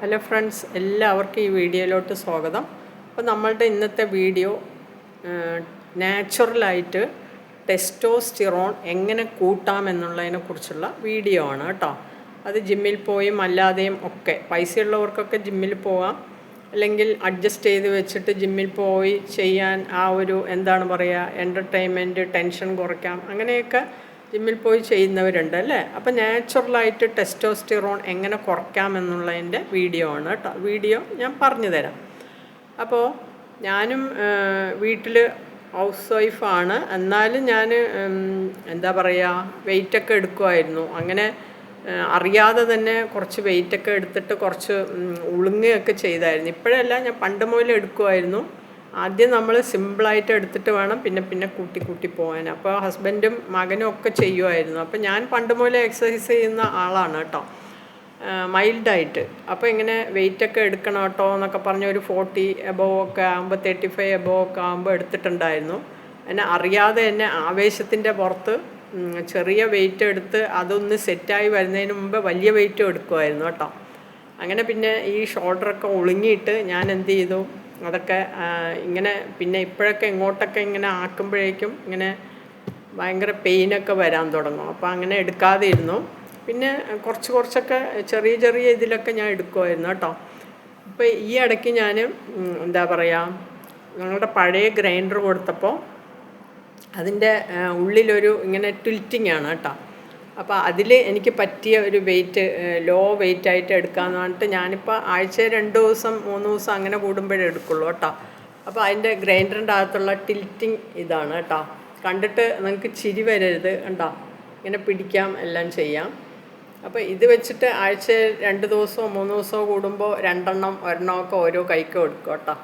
Hello friends എല്ലാവർക്കും ഈ വീഡിയോയിലോട്ട് സ്വാഗതം. അപ്പോൾ നമ്മളുടെ ഇന്നത്തെ വീഡിയോ നാച്ചുറലായിട്ട് ടെസ്റ്റോസ്റ്റിറോൺ എങ്ങനെ കൂട്ടാം എന്നുള്ളതിനെ കുറിച്ചുള്ള വീഡിയോ ആണ് കേട്ടോ. അത് ജിമ്മിൽ പോയും അല്ലാതെയും ഒക്കെ. പൈസയുള്ളവർക്കൊക്കെ ജിമ്മിൽ പോകാം അല്ലെങ്കിൽ അഡ്ജസ്റ്റ് ചെയ്ത് വെച്ചിട്ട് ജിമ്മിൽ പോയി ചെയ്യാൻ ആ ഒരു എന്താണ് പറയുക എന്റർടൈൻമെന്റ് ടെൻഷൻ കുറയ്ക്കാം അങ്ങനെയൊക്കെ ജിമ്മിൽ പോയി ചെയ്യുന്നവരുണ്ട് അല്ലേ അപ്പം നാച്ചുറലായിട്ട് ടെസ്റ്റോസ്റ്റിറോൺ എങ്ങനെ കുറയ്ക്കാമെന്നുള്ളതിന്റെ വീഡിയോ ആണ് കേട്ടോ. വീഡിയോ ഞാൻ പറഞ്ഞു തരാം. അപ്പോൾ ഞാനും വീട്ടിൽ ഹൗസ് വൈഫാണ് എന്നാലും ഞാൻ എന്താ പറയുക വെയിറ്റൊക്കെ എടുക്കുമായിരുന്നു അങ്ങനെ അറിയാതെ തന്നെ കുറച്ച് വെയിറ്റൊക്കെ എടുത്തിട്ട് കുറച്ച് ഉളുങ്ങുകയൊക്കെ ചെയ്തായിരുന്നു. ഇപ്പോഴല്ല ഞാൻ പണ്ട് മുതൽ എടുക്കുമായിരുന്നു ആദ്യം നമ്മൾ സിമ്പിളായിട്ട് എടുത്തിട്ട് വേണം പിന്നെ പിന്നെ കൂട്ടി കൂട്ടി പോകാൻ അപ്പോൾ ഹസ്ബൻഡും മകനും ഒക്കെ ചെയ്യുമായിരുന്നു അപ്പോൾ ഞാൻ പണ്ട് മുതലേ എക്സസൈസ് ചെയ്യുന്ന ആളാണ് കേട്ടോ. മൈൽഡായിട്ട് അപ്പോൾ ഇങ്ങനെ വെയിറ്റൊക്കെ എടുക്കണം കേട്ടോ എന്നൊക്കെ പറഞ്ഞ് ഒരു ഫോർട്ടി എബോവ് ഒക്കെ ആകുമ്പോൾ തേർട്ടി ഫൈവ് എബോവ് ഒക്കെ ആകുമ്പോൾ എടുത്തിട്ടുണ്ടായിരുന്നു. എന്നെ അറിയാതെ എന്നെ ആവേശത്തിന്റെ പുറത്ത് ചെറിയ വെയിറ്റ് എടുത്ത് അതൊന്ന് സെറ്റായി വരുന്നതിന് മുമ്പ് വലിയ വെയിറ്റും എടുക്കുമായിരുന്നു കേട്ടോ. അങ്ങനെ പിന്നെ ഈ ഷോൾഡറൊക്കെ ഒളിഞ്ഞിട്ട് ഞാൻ എന്ത് ചെയ്തു? അതൊക്കെ ഇങ്ങനെ പിന്നെ ഇപ്പോഴൊക്കെ ഇങ്ങോട്ടൊക്കെ ഇങ്ങനെ ആക്കുമ്പോഴേക്കും ഇങ്ങനെ ഭയങ്കര പെയിനൊക്കെ വരാൻ തുടങ്ങും. അപ്പോൾ അങ്ങനെ എടുക്കാതെ ഇരുന്നു പിന്നെ കുറച്ച് കുറച്ചൊക്കെ ചെറിയ ചെറിയ ഇതിലൊക്കെ ഞാൻ എടുക്കുമായിരുന്നു കേട്ടോ. ഇപ്പോൾ ഈ ഇടയ്ക്ക് ഞാൻ എന്താ പറയുക ഞങ്ങളുടെ പഴയ ഗ്രൈൻഡർ കൊടുത്തപ്പോൾ അതിന്റെ ഉള്ളിലൊരു ഇങ്ങനെ ട്വിൽറ്റിംഗ് ആണ് കേട്ടോ. അപ്പോൾ അതിൽ എനിക്ക് പറ്റിയ ഒരു വെയിറ്റ് ലോ വെയിറ്റ് ആയിട്ട് എടുക്കാമെന്ന് പറഞ്ഞിട്ട് ഞാനിപ്പോൾ ആഴ്ച രണ്ട് ദിവസം മൂന്ന് ദിവസം അങ്ങനെ കൂടുമ്പോഴേ എടുക്കുള്ളൂ കേട്ടോ. അപ്പോൾ അതിന്റെ ഗ്രൈൻഡറിന്റെ അകത്തുള്ള ടിൽറ്റിങ് ഇതാണ് കേട്ടോ. കണ്ടിട്ട് നിങ്ങൾക്ക് ചിരി വരരുത് കണ്ടോ? ഇങ്ങനെ പിടിക്കാം എല്ലാം ചെയ്യാം. അപ്പോൾ ഇത് വെച്ചിട്ട് ആഴ്ച രണ്ട് ദിവസമോ മൂന്ന് ദിവസമോ കൂടുമ്പോൾ രണ്ടെണ്ണം ഒരെണ്ണമൊക്കെ ഓരോ കൈക്കും എടുക്കും കേട്ടോ.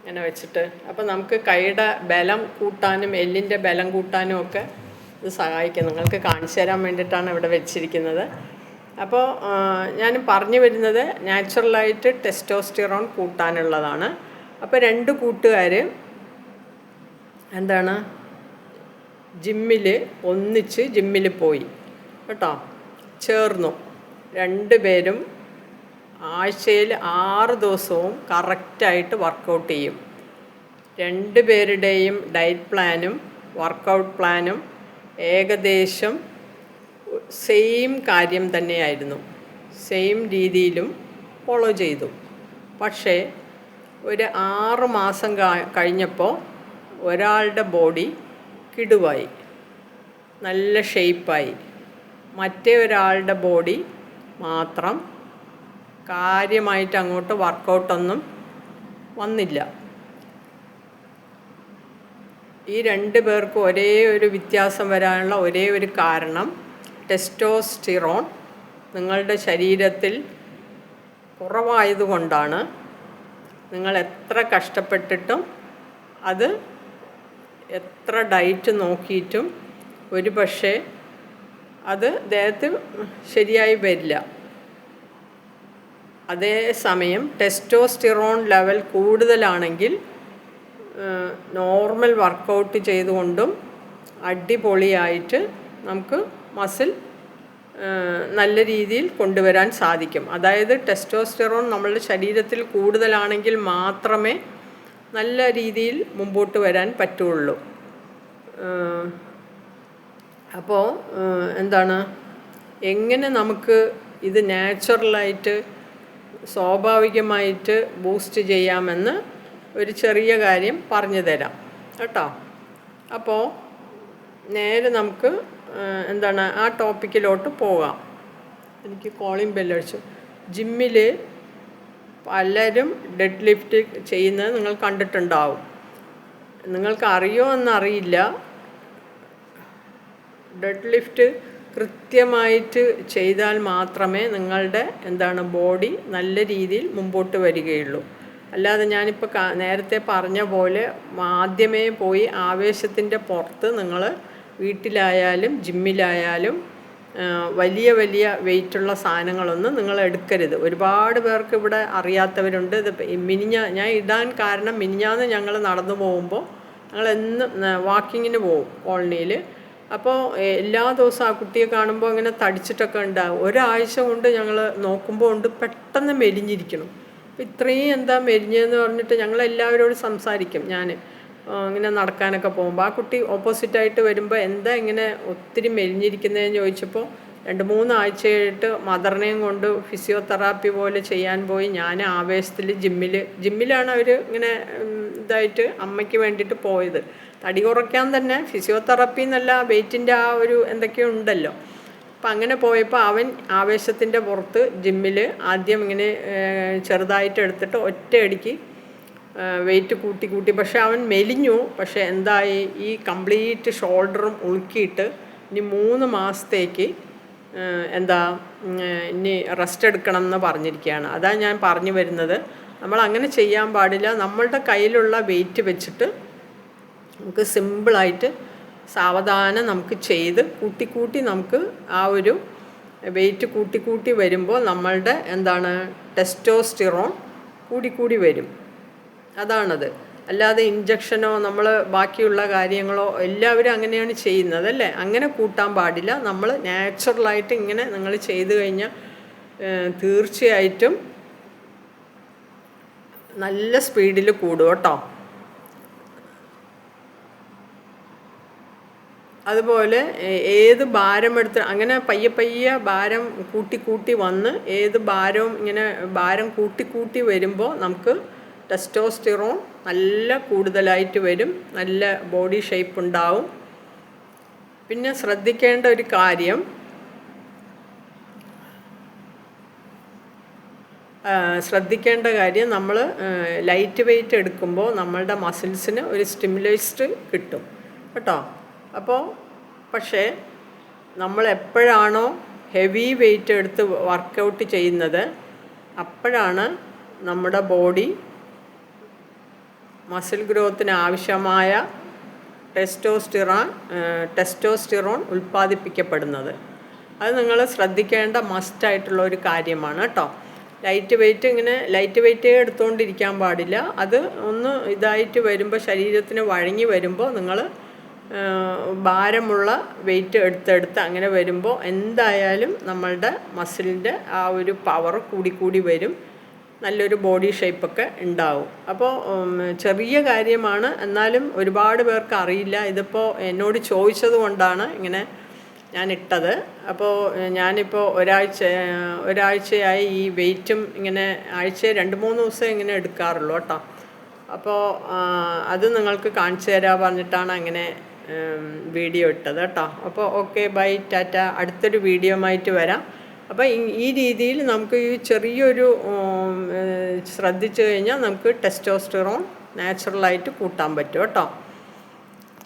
ഇങ്ങനെ വെച്ചിട്ട്. അപ്പോൾ നമുക്ക് കൈയുടെ ബലം കൂട്ടാനും എല്ലിന്റെ ബലം കൂട്ടാനും ഒക്കെ ഇത് സഹായിക്കും. നിങ്ങൾക്ക് കാണിച്ചു തരാൻ വേണ്ടിയിട്ടാണ് ഇവിടെ വെച്ചിരിക്കുന്നത്. അപ്പോൾ ഞാൻ പറഞ്ഞു വരുന്നത് നാച്ചുറലായിട്ട് ടെസ്റ്റോസ്റ്റിറോൺ കൂട്ടാനുള്ളതാണ്. അപ്പോൾ രണ്ട് കൂട്ടുകാർ എന്താണ്? ജിമ്മിൽ ഒന്നിച്ച് ജിമ്മിൽ പോയി. കേട്ടോ? ചേർന്നു. രണ്ട് പേരും ആഴ്ചയിൽ ആറ് ദിവസവും കറക്റ്റായിട്ട് വർക്കൗട്ട് ചെയ്യും. രണ്ട് പേരുടെയും ഡയറ്റ് പ്ലാനും വർക്കൗട്ട് പ്ലാനും ഏകദേശം സെയിം കാര്യം തന്നെയായിരുന്നു. സെയിം രീതിയിലും ഫോളോ ചെയ്തു. പക്ഷേ ഒരു ആറ് മാസം കഴിഞ്ഞപ്പോൾ ഒരാളുടെ ബോഡി കിടുവായി. നല്ല ഷെയ്പ്പായി മറ്റേ ഒരാളുടെ ബോഡി മാത്രം കാര്യമായിട്ട് അങ്ങോട്ട് വർക്കൗട്ടൊന്നും വന്നില്ല. ഈ രണ്ട് പേർക്കും ഒരേ ഒരു വ്യത്യാസം വരാനുള്ള ഒരേ ഒരു കാരണം ടെസ്റ്റോസ്റ്റിറോൺ നിങ്ങളുടെ ശരീരത്തിൽ കുറവായതുകൊണ്ടാണ്. നിങ്ങൾ എത്ര കഷ്ടപ്പെട്ടിട്ടും അത് എത്ര ഡയറ്റ് നോക്കിയിട്ടും ഒരു പക്ഷേ അത് ദേഹത്തിൽ ശരിയായി വരില്ല. അതേസമയം ടെസ്റ്റോസ്റ്റിറോൺ ലെവൽ കൂടുതലാണെങ്കിൽ നോർമൽ വർക്കൗട്ട് ചെയ്തുകൊണ്ടും അടിപൊളിയായിട്ട് നമുക്ക് മസിൽ നല്ല രീതിയിൽ കൊണ്ടുവരാൻ സാധിക്കും. അതായത് ടെസ്റ്റോസ്റ്റിറോൺ നമ്മളുടെ ശരീരത്തിൽ കൂടുതലാണെങ്കിൽ മാത്രമേ നല്ല രീതിയിൽ മുമ്പോട്ട് വരാൻ പറ്റുള്ളൂ. അപ്പോൾ എന്താണ്? എങ്ങനെ നമുക്ക് ഇത് നാച്ചുറലായിട്ട് സ്വാഭാവികമായിട്ട് ബൂസ്റ്റ് ചെയ്യാമെന്ന് ഒരു ചെറിയ കാര്യം പറഞ്ഞു തരാം. കേട്ടോ? അപ്പോൾ നേരെ നമുക്ക് എന്താണ് ആ ടോപ്പിക്കിലോട്ട് പോകാം. എനിക്ക് കോളിംഗ് ബെല്ലടിച്ചു ജിമ്മിൽ പലരും ഡെഡ് ലിഫ്റ്റ് ചെയ്യുന്നത് നിങ്ങൾ കണ്ടിട്ടുണ്ടാവും. നിങ്ങൾക്ക് അറിയോ എന്നറിയില്ല. ഡെഡ് ലിഫ്റ്റ് കൃത്യമായിട്ട് ചെയ്താൽ മാത്രമേ നിങ്ങളുടെ എന്താണ് ബോഡി നല്ല രീതിയിൽ മുമ്പോട്ട് വരികയുള്ളൂ. അല്ലാതെ ഞാനിപ്പോൾ നേരത്തെ പറഞ്ഞ പോലെ ആദ്യമേ പോയി ആവേശത്തിന്റെ പുറത്ത് നിങ്ങൾ വീട്ടിലായാലും ജിമ്മിലായാലും വലിയ വലിയ വെയിറ്റുള്ള സാധനങ്ങളൊന്നും നിങ്ങൾ എടുക്കരുത്. ഒരുപാട് പേർക്ക് ഇവിടെ അറിയാത്തവരുണ്ട്. ഇത് മിനിഞ്ഞ ഞാൻ ഇടാൻ കാരണം മിനിഞ്ഞാന്ന് ഞങ്ങൾ നടന്നു പോകുമ്പോൾ ഞങ്ങൾ എന്നും വാക്കിങ്ങിന് പോകും കോളനിയിൽ അപ്പോൾ എല്ലാ ദിവസവും ആ കുട്ടിയെ കാണുമ്പോൾ അങ്ങനെ തടിച്ചിട്ടൊക്കെ ഉണ്ടാകും ഒരാഴ്ച കൊണ്ട് ഞങ്ങൾ നോക്കുമ്പോൾ ഉണ്ട് പെട്ടെന്ന് മെലിഞ്ഞിരിക്കണം. ഇത്രയും എന്താ മെരിഞ്ഞെന്ന് പറഞ്ഞിട്ട് ഞങ്ങളെല്ലാവരോടും സംസാരിക്കും ഞാൻ ഇങ്ങനെ നടക്കാനൊക്കെ പോകുമ്പോൾ ആ കുട്ടി ഓപ്പോസിറ്റായിട്ട് വരുമ്പോൾ എന്താ ഇങ്ങനെ ഒത്തിരി മെലിഞ്ഞിരിക്കുന്നതെന്ന് ചോദിച്ചപ്പോൾ രണ്ട് മൂന്ന് ആഴ്ചയായിട്ട് മദറിനെയും കൊണ്ട് ഫിസിയോതെറാപ്പി പോലെ ചെയ്യാൻ പോയി. ഞാൻ ആവേശത്തിൽ ജിമ്മിൽ ജിമ്മിലാണ് അവർ ഇങ്ങനെ ഇതായിട്ട് അമ്മയ്ക്ക് വേണ്ടിയിട്ട് പോയത്. തടി കുറയ്ക്കാൻ തന്നെ ഫിസിയോതെറാപ്പി എന്നല്ല വെയിറ്റിന്റെ ആ ഒരു എന്തൊക്കെയോ ഉണ്ടല്ലോ. അപ്പം അങ്ങനെ പോയപ്പോൾ അവൻ ആവേശത്തിന്റെ പുറത്ത് ജിമ്മിൽ ആദ്യം ഇങ്ങനെ ചെറുതായിട്ട് എടുത്തിട്ട് ഒറ്റയടിക്ക് വെയിറ്റ് കൂട്ടി കൂട്ടി. പക്ഷെ അവൻ മെലിഞ്ഞു. പക്ഷേ എന്തായി? ഈ കംപ്ലീറ്റ് ഷോൾഡറും ഉളുക്കിയിട്ട് ഇനി മൂന്ന് മാസത്തേക്ക് എന്താ ഇനി റെസ്റ്റ് എടുക്കണം എന്ന് പറഞ്ഞിരിക്കുകയാണ്. അതാ ഞാൻ പറഞ്ഞു വരുന്നത്. നമ്മൾ അങ്ങനെ ചെയ്യാൻ പാടില്ല. നമ്മളുടെ കയ്യിലുള്ള വെയിറ്റ് വെച്ചിട്ട് നമുക്ക് സിമ്പിളായിട്ട് സാവധാനം നമുക്ക് ചെയ്ത് കൂട്ടിക്കൂട്ടി കൂട്ടി നമുക്ക് ആ ഒരു വെയിറ്റ് കൂട്ടിക്കൂട്ടി കൂട്ടി വരുമ്പോൾ നമ്മളുടെ എന്താണ് ടെസ്റ്റോസ്റ്റിറോൺ കൂടിക്കൂടി കൂടി വരും. അതാണത്. അല്ലാതെ ഇഞ്ചക്ഷനോ നമ്മൾ ബാക്കിയുള്ള കാര്യങ്ങളോ എല്ലാവരും അങ്ങനെയാണ് ചെയ്യുന്നത് അല്ലേ? അങ്ങനെ കൂട്ടാൻ പാടില്ല. നമ്മൾ നാച്ചുറലായിട്ട് ഇങ്ങനെ നിങ്ങൾ ചെയ്തു കഴിഞ്ഞാൽ തീർച്ചയായിട്ടും നല്ല സ്പീഡിൽ കൂടും കേട്ടോ. അതുപോലെ ഏത് ഭാരമെടുത്ത് അങ്ങനെ പയ്യെ പയ്യെ ഭാരം കൂട്ടി കൂട്ടി വന്ന് ഏത് ഭാരവും ഇങ്ങനെ ഭാരം കൂട്ടി കൂട്ടി വരുമ്പോൾ നമുക്ക് ടെസ്റ്റോസ്റ്റിറോൺ നല്ല കൂടുതലായിട്ട് വരും നല്ല ബോഡി ഷേപ്പ് ഉണ്ടാവും. പിന്നെ ശ്രദ്ധിക്കേണ്ട ഒരു കാര്യം ശ്രദ്ധിക്കേണ്ട കാര്യം നമ്മൾ ലൈറ്റ് വെയിറ്റ് എടുക്കുമ്പോൾ നമ്മളുടെ മസിൽസിന് ഒരു സ്റ്റിമുലേസ്റ്റ് കിട്ടും. കേട്ടോ? അപ്പോൾ പക്ഷേ നമ്മൾ എപ്പോഴാണോ ഹെവി വെയിറ്റ് എടുത്ത് വർക്കൗട്ട് ചെയ്യുന്നത് അപ്പോഴാണ് നമ്മുടെ ബോഡി മസിൽ ഗ്രോത്തിന് ആവശ്യമായ ടെസ്റ്റോസ്റ്റിറോൺ ടെസ്റ്റോസ്റ്റിറോൺ ഉൽപ്പാദിപ്പിക്കപ്പെടുന്നത്. അത് നിങ്ങൾ ശ്രദ്ധിക്കേണ്ട മസ്റ്റായിട്ടുള്ള ഒരു കാര്യമാണ് കേട്ടോ. ലൈറ്റ് വെയിറ്റ് ഇങ്ങനെ ലൈറ്റ് വെയിറ്റേ എടുത്തുകൊണ്ടിരിക്കാൻ പാടില്ല. അത് ഒന്ന് ഇതായിട്ട് വരുമ്പോൾ ശരീരത്തിന് വഴങ്ങി വരുമ്പോൾ നിങ്ങൾ ഭാരമുള്ള വെയിറ്റ് എടുത്തെടുത്ത് അങ്ങനെ വരുമ്പോൾ എന്തായാലും നമ്മളുടെ മസിലിന്റെ ആ ഒരു പവർ കൂടിക്കൂടി വരും. നല്ലൊരു ബോഡി ഷേപ്പൊക്കെ ഉണ്ടാവും. അപ്പോൾ ചെറിയ കാര്യമാണ്. എന്നാലും ഒരുപാട് പേർക്ക് അറിയില്ല. ഇതിപ്പോൾ എന്നോട് ചോദിച്ചത് കൊണ്ടാണ് ഇങ്ങനെ ഞാൻ ഇട്ടത്. അപ്പോൾ ഞാനിപ്പോൾ ഒരാഴ്ച ഒരാഴ്ചയായി ഈ വെയിറ്റും ഇങ്ങനെ ആഴ്ച രണ്ട് മൂന്ന് ദിവസം ഇങ്ങനെ എടുക്കാറുള്ളൂ കേട്ടോ. അപ്പോൾ അത് നിങ്ങൾക്ക് കാണിച്ചു തരാൻ പറഞ്ഞിട്ടാണ് അങ്ങനെ വീഡിയോ ഇട്ടത് കേട്ടോ. അപ്പോൾ ഓക്കെ ബൈ ടാറ്റ. അടുത്തൊരു വീഡിയോ ആയിട്ട് വരാം. അപ്പോൾ ഈ- രീതിയിൽ നമുക്ക് ഈ ചെറിയൊരു ശ്രദ്ധിച്ചു കഴിഞ്ഞാൽ നമുക്ക് ടെസ്റ്റോസ്റ്ററോൺ നാച്ചുറലായിട്ട് കൂട്ടാൻ പറ്റും കേട്ടോ.